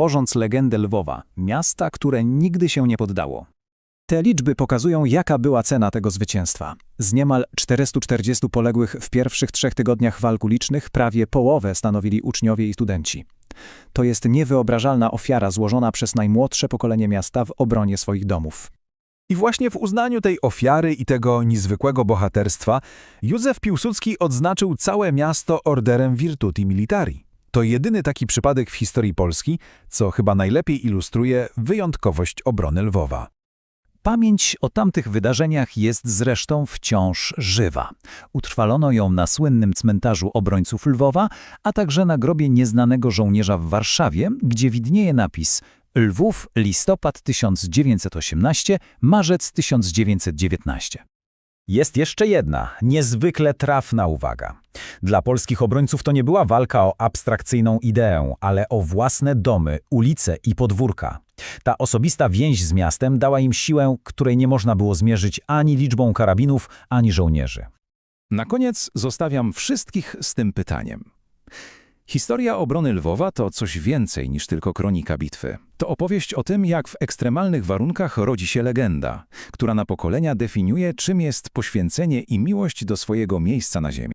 tworząc legendę Lwowa, miasta, które nigdy się nie poddało. Te liczby pokazują, jaka była cena tego zwycięstwa. Z niemal 440 poległych w pierwszych trzech tygodniach walk ulicznych prawie połowę stanowili uczniowie i studenci. To jest niewyobrażalna ofiara złożona przez najmłodsze pokolenie miasta w obronie swoich domów. I właśnie w uznaniu tej ofiary i tego niezwykłego bohaterstwa Józef Piłsudski odznaczył całe miasto orderem Virtuti Militari. To jedyny taki przypadek w historii Polski, co chyba najlepiej ilustruje wyjątkowość obrony Lwowa. Pamięć o tamtych wydarzeniach jest zresztą wciąż żywa. Utrwalono ją na słynnym cmentarzu obrońców Lwowa, a także na grobie nieznanego żołnierza w Warszawie, gdzie widnieje napis Lwów, listopad 1918, marzec 1919. Jest jeszcze jedna, niezwykle trafna uwaga. Dla polskich obrońców to nie była walka o abstrakcyjną ideę, ale o własne domy, ulice i podwórka. Ta osobista więź z miastem dała im siłę, której nie można było zmierzyć ani liczbą karabinów, ani żołnierzy. Na koniec zostawiam wszystkich z tym pytaniem. Historia obrony Lwowa to coś więcej niż tylko kronika bitwy. To opowieść o tym, jak w ekstremalnych warunkach rodzi się legenda, która na pokolenia definiuje, czym jest poświęcenie i miłość do swojego miejsca na ziemi.